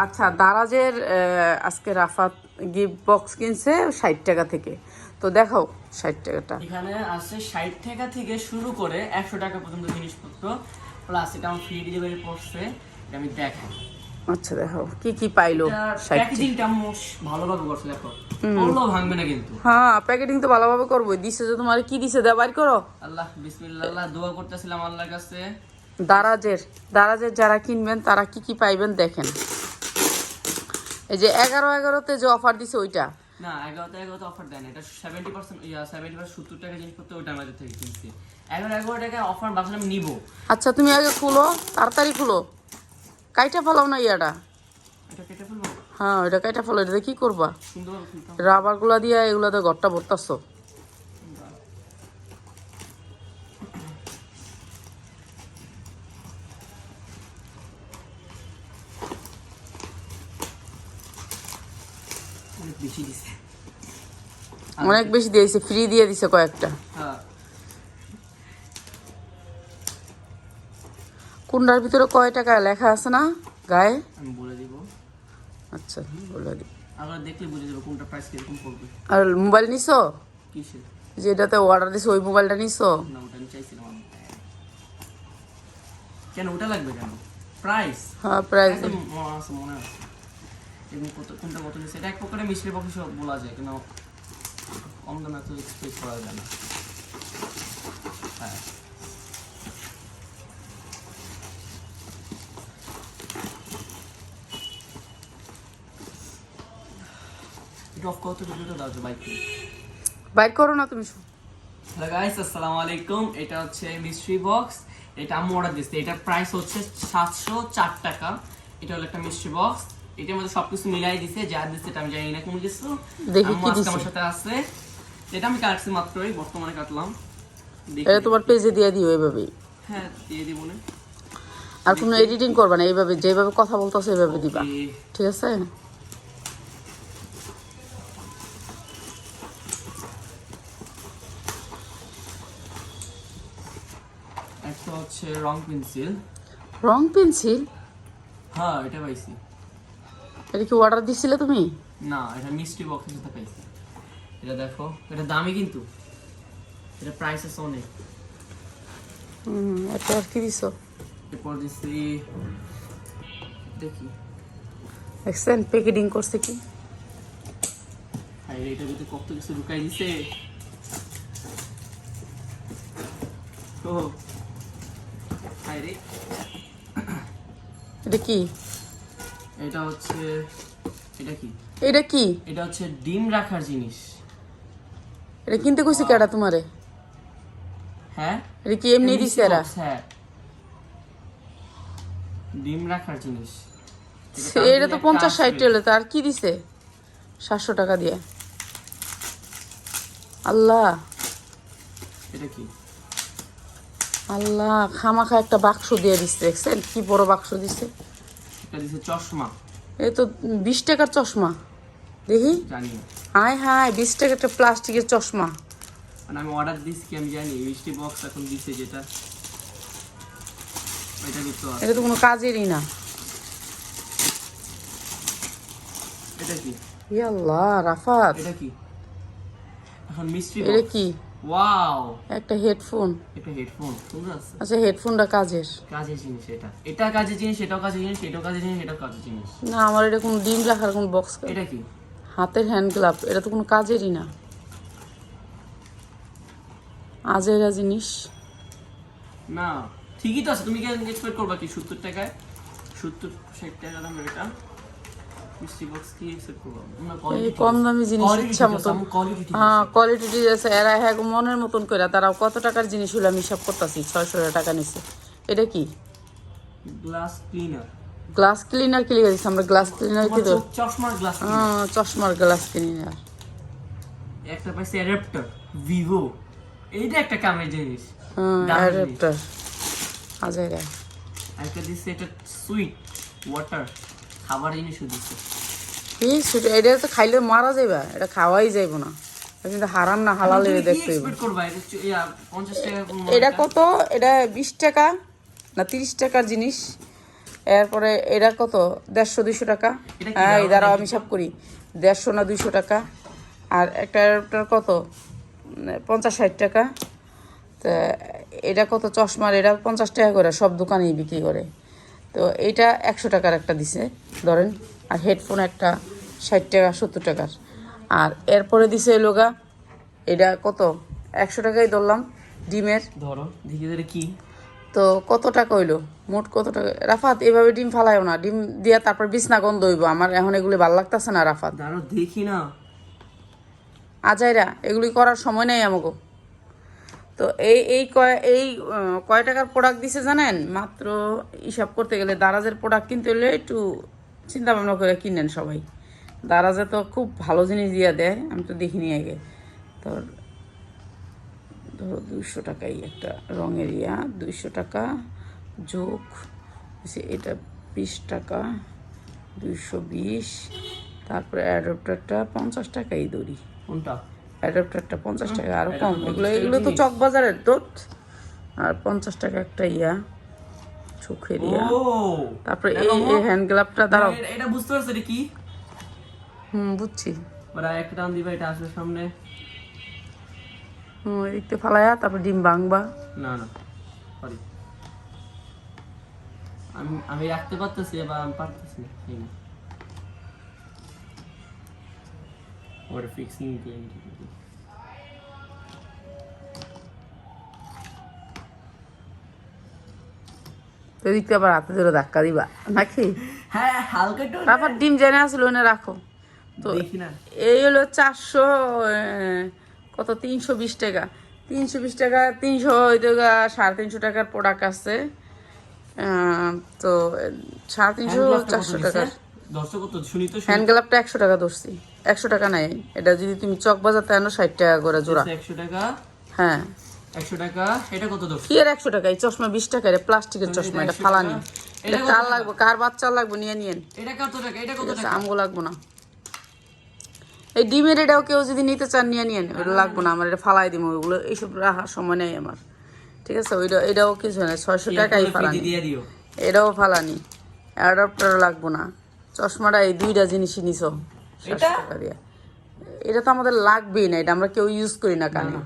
আচ্ছা দারাজের আজকে Rafat gift box কিনছে ষাট টাকা থেকে। তো দেখাও ষাট টাকাটা। এখানে আছে ষাট টাকা থেকে শুরু করে একশো টাকা পর্যন্ত জিনিসপত্র প্লাস এটা আমার ফ্রি ডেলিভারি পড়ছে আমি দেখাই। আচ্ছা দেখাও কি কি পাইলো প্যাকেজিংটা ভালোভাবে করছে দেখো। বললেও ভাঙবে না কিন্তু। হ্যাঁ প্যাকেটিং তো ভালোভাবে করব দিছে যে তোমার কি দিছে? দেওয়া বাইর করো। আল্লাহ বিসমিল্লাহ দোয়া করতেছিলাম আল্লাহর কাছে। দারাজের দারাজের যারা কিনবেন তারা কি কি পাইবেন দেখেন। এই যে এগারো এগারোতে যে অফার দিছে ওইটা? না এগারোতে এগারোতে অফার দেয় না। এটা seventy percent yeah seventy percent সত্তর টাকা জিনিসপত্র ওইটা আমাদের থেকে কিনছি। এগারো এগারো টাকা অফার ভাবছিলাম আমি নিবো। আচ্ছা তুমি আগে খুলো তাড়াতাড়ি খুলো। কাইটা ফেলাও না ইয়াটা। এটা হ্যাঁ এটা কাইটা ফেলো এটা কি করবা? সুন্দর রাবারগুলা দিয়ে এগুলাতে ঘরটা ভরতাছো। অনেক বেশি দিছে অনেক বেশি দিয়েছে ফ্রি দিয়ে দিছে কয়েকটা। হ্যাঁ। কুন্ডার ভিতরে কয় টাকা লেখা আছে না গায়ে? আমি বলে দিব। আচ্ছা বলে দিই আবার দেখলে বুঝে যাবে কোনটা প্রাইস কীরকম পড়বে। আর মোবাইল নিছো? যেটাতে অর্ডার দিছো ওই মোবাইলটা নিছো? না ওটা আমি চাইছিলাম আমি। কেন ওটা লাগবে কেন? প্রাইস হ্যাঁ মনে আছে। এবং কত কোনটা কত নিচ্ছে এটা এক প্রকারে পক্ষে সব বলা যায় কেন কম দামে এত এক্সপ্রেস করা যায় না। হ্যাঁ। ভিডিওটা দাও বাইক করো। না তুমি হ্যালো গাইস আসসালামু আলাইকুম। এটা হচ্ছে মিস্ট্রি বক্স এটা আমি অর্ডার দিচ্ছি এটার প্রাইস হচ্ছে সাতশো চার টাকা। এটা হলো একটা মিস্ট্রি বক্স এটার মধ্যে সবকিছু মিলাই দিছে যা দিচ্ছে এটা আমি জানি না কোন কিছু। দিছে। আমার সাথে আছে। এটা আমি কাটছি মাত্রই বর্তমানে কাটলাম। এটা তোমার পেজে দিয়ে দিও এইভাবেই হ্যাঁ দিয়ে দিব না। আর কোনো এডিটিং করবা না এইভাবে যেভাবে কথা বলতেছো এইভাবে দিবা। ঠিক আছে? একটা হচ্ছে রং পেন্সিল। রং পেন্সিল? হ্যাঁ এটা পাইছি। এটা কি অর্ডার দিছিলে তুমি? না এটা মিস্ট্রি বক্সের সাথে পাইছি। এটা দেখো এটা দামি কিন্তু। এটা প্রাইস আছে অনেক। হুম এটা আর কি দিছো? এরপর দিচ্ছি দেখি দেখছেন প্যাকেটিং করছে কি? হাই রে এটার ভিতরে কত কিছু ঢুকাই দিছে। ও হাই রে। এটা কি? এটা হচ্ছে এটা কি? এটা কি? এটা হচ্ছে ডিম রাখার জিনিস। এটা কিনতে কইছি কেডা তোমারে? হ্যাঁ? এটা কি এমনি দিছে এরা? হ্যাঁ। ডিম রাখার জিনিস। এটা তো পঞ্চাশ ষাট হলো তো আর কি দিছে? সাতশো টাকা দিয়ে। আল্লাহ। এটা কি? আল্লাহ খামাখা একটা বাক্স দিয়ে দিচ্ছে দেখছেন? কি বড় বাক্স দিছে? এটা দিছে চশমা। এই তো বিশ টাকার চশমা। দেখি। জানি হাই হাই বিশ টাকার একটা প্লাস্টিকের চশমা। মানে আমি অর্ডার দিচ্ছি কি আমি জানি মিষ্টি বক্স এখন দিছে যেটা। এটা দিতে এটা তো কোনো কাজেরই না। এটা কি? ই আল্লাহ রাফাত। এটা কি? এখন মিষ্টি এটা কি? ওয়াও একটা হেডফোন। এটা হেডফোন সুন্দর আছে। আচ্ছা হেডফোনটা কাজের? কাজের জিনিস এটা। এটা কাজের জিনিস এটাও কাজের জিনিস এটাও কাজের জিনিস এটাও কাজের জিনিস। না আমার এটা কোনো ডিম রাখার কোনো বক্স এটা কি? হাতের হ্যান্ড গ্লাভ এটা তো কোনো কাজেরই না। আজেরা জিনিস। না ঠিকই তো আছে। তুমি কি এক্সপেক্ট করবা কি? সত্তর টাকায়? সত্তর ষাট টাকা দামের এটা? কম দামি জিনিস ইচ্ছা মতন। কোয়ালিটি হ্যাঁ কোয়ালিটি আছে। এরা হ্যাঁ মনের মতন করে তারা কত টাকার জিনিস হলো আমি হিসাব করতেছি ছয়শো টাকা নিছে। এটা কি? গ্লাস ক্লিনার গ্লাস ক্লিনার কি লিখে আমরা গ্লাস ক্লিনার কি তো চশমার গ্লাস হ্যাঁ চশমার গ্লাস ক্লিনার একটা পাইছে অ্যাডাপ্টার ভিভো এইটা একটা কামের জিনিস হ্যাঁ অ্যাডাপ্টার একটা এটা সুইট ওয়াটার খাবার জিনিসও দিচ্ছে কি এটা তো খাইলে মারা যাইবা এটা খাওয়াই যাইব না। কিন্তু হারাম না হালাল কি দেখতে এটা হচ্ছে- 50 টাকা কোন এটা মডেলটা? কত? এটা বিশ টাকা না তিরিশ টাকার জিনিস। এরপরে এটা কত? দেড়শো দুইশো টাকা। হ্যাঁ এই দেখি আমি সব করি। দেড়শো না দুইশো টাকা। আর একটা কত? পঞ্চাশ ষাট টাকা। তা এটা কত? চশমার এটা পঞ্চাশ টাকা করে সব দোকানেই বিক্রি করে। তো এইটা একশো টাকার একটা দিছে ধরেন। আর হেডফোন একটা ষাট টাকা সত্তর টাকার। আর এরপরে দিছে লোগা এটা কত? একশো টাকাই ধরলাম ডিমের। ধরো দেখি ধরে কি? তো কত টাকা হইল? মোট কত টাকা? রাফাত এভাবে ডিম ফালাইও না। ডিম দিয়া তারপর বিছনা গন্ধ হইব। আমার এখন এগুলি ভালো লাগতেছে না রাফাত। দেখি না। আজাইরা এগুলি করার সময় নেই আমাকে তো এই এই কয় এই কয় টাকার প্রোডাক্ট দিছে জানেন? মাত্র হিসাব করতে গেলে দারাজের প্রোডাক্ট কিনতে হলে একটু চিন্তা ভাবনা করে কিনেন সবাই। দারাজে তো খুব ভালো জিনিস দিয়ে দেয়, আমি তো দেখিনি আগে। তোর, ধরো দুইশো টাকাই একটা রঙের ইয়া, দুইশো টাকা যোগ এটা বিশ টাকা, দুইশো বিশ, তারপরে অ্যাডপ্টারটা পঞ্চাশ টাকাই দড়ি। কোনটা? অ্যাডাপ্টারটা পঞ্চাশ টাকা আরও এটা কম এগুলো এগুলো তো। চক বাজারের দোট আর পঞ্চাশ টাকা একটা ইয়া চোখের ইয়া। তারপরে এই এই হ্যান্ড গ্লাভটা দাঁড়াও। এটা- বুঝতে পারছ কি? হুম বুঝছি। ওরা একটা টান দিবা এটা আসবে সামনে। হুম এদিকতে ফালায়া তারপর ডিম ভাঙবা। না না সরি আমি আমি রাখতে পারতেছি বা আমি পারতেছি না। এই না ওর ফিক্সিং তো আবার হাতে ধরে ধাক্কা দিবা। নাকি? হ্যাঁ হালকা তারপর ডিম জেনে আসলো ওনে রাখো। তো এই হলো চারশো কত? তিনশো বিশ টাকা। তিনশো বিশ টাকা তিনশো টাকা সাড়ে তিনশো টাকার প্রোডাক্ট আছে। তো সাড়ে তিনশো চারশো টাকার। হ্যান্ড গ্লাভটা একশো টাকা ধরছি। একশো টাকা নাই। এটা যদি তুমি চক বাজাতে আনো ষাট টাকা করে জোড়া। একশো টাকা। হ্যাঁ। একশো টাকা। এটা কত দর্শক কি এর একশো টাকা? এই চশমা বিশ টাকা এটা প্লাস্টিকের চশমা এটা 100 ফালানি। এটা কার লাগবে? কার বাচ্চা লাগবে? নিয়ে নিয়েন। এটা কত টাকা? এটা কত টাকা? আমগো লাগবো না। এই ডিমের এটাও কেউ যদি নিতে চান নিয়ে নিয়েন। ওটা লাগবো না আমার এটা ফালাই দিব ওগুলো এইসব রাখার সময় নেই আমার। ঠিক আছে ওইটা এটাও কিছু নেই ছয়শো টাকাই ফালানি। এটাও ফালানি। অ্যাডাপ্টার লাগবো না। চশমাটা এই দুইটা জিনিসই নিছো। এটা? টাকা দিয়ে তো আমাদের লাগবেই না এটা আমরা কেউ ইউজ করি না কানে।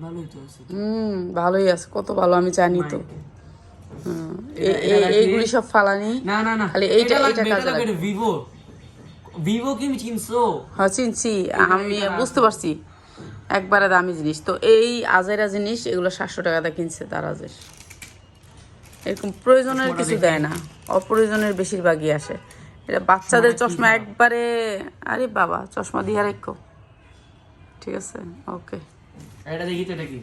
ভালোই আছে হুম ভালোই আছে কত ভালো আমি জানি তো। এইগুলি সব ফালানি? না না না। খালি এইটা- এইটা কাজে এটা ভিভো ভিভো কি চিনছো? হ্যাঁ চিনছি। আমি বুঝতে পারছি। একবারে দামি জিনিস। তো এই আজেরা জিনিস এগুলো সাতশো টাকাতে কিনছে তার আজের এরকম প্রয়োজনের কিছু দেয় না অপ্রয়োজনের বেশিরভাগই আসে। এটা বাচ্চাদের চশমা একবারে আরে বাবা চশমা দিয়ে আর ঠিক আছে ওকে। এটা দেখি তো এটা কি?